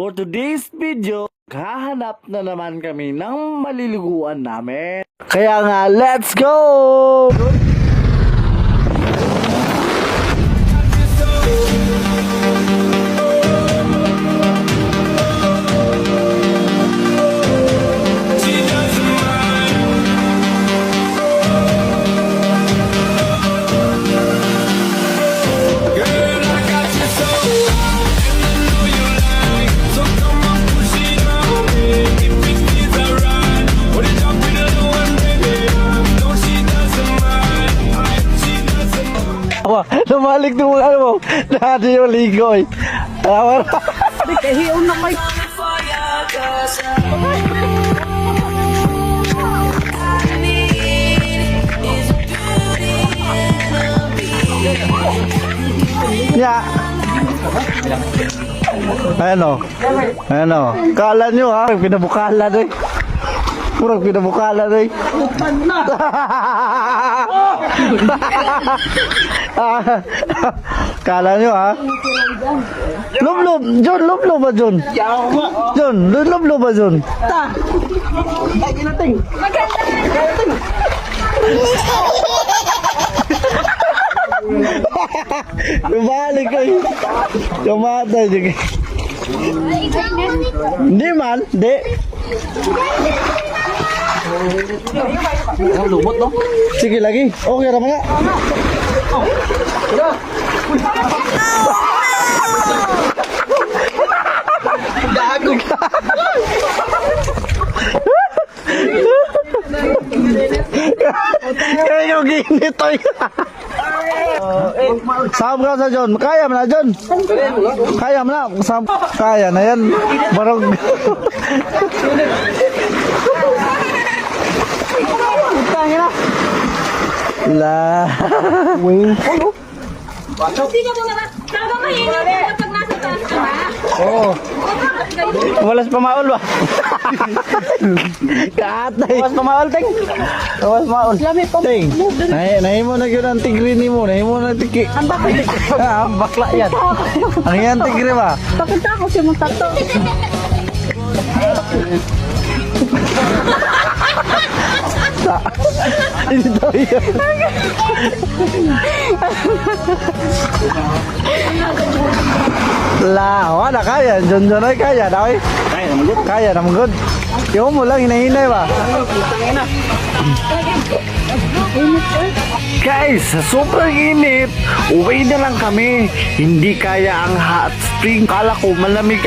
For today's video, hahanap na naman kami ng maliliguan namin. Kaya nga, let's go! Awa, namalik ng mga ano mo. Lahat yung ligoy. Awa, Kahiyaw na kay Ya. Ayan o. Ayan o. Kala nyo ha. Pinabukalan eh. Purang pinabukalan eh. Kala nyo ha. Lublob. John, lublob ba John? John, lublob ba John? Balik ko eh. Tumatay. Sige. Hindi man. Hindi. Lumot no? Sige lagi. Okay naman nga. Gago. Kaya yung ginit to Saham ka sa John. Kaya mo na John. Kaya mo na. Kaya na yan. Barog. La. Wing. Hindi ka muna Talaga mahingit ka kapag nasa taas ka ba? Oo. Bakit? Walas pamaol ba? Katay. Walas pamaol, Ting. Walas pamaol. Ting. Nahi, nahi mo na yun ang tigri ni mo. Nahi mo na tiki. Ang bakla. Ang bakla yan. Ang yan tigri ba? Pakita ko siya mong tato. Hindi daw yan. La, wala kaya. John John ay kaya daw eh. Kaya naman good. Kaya naman good. Yung mo lang hinahinay ba? Guys, sa sobrang init, uwi na lang kami. Hindi kaya ang hot spring. Kala ko malamig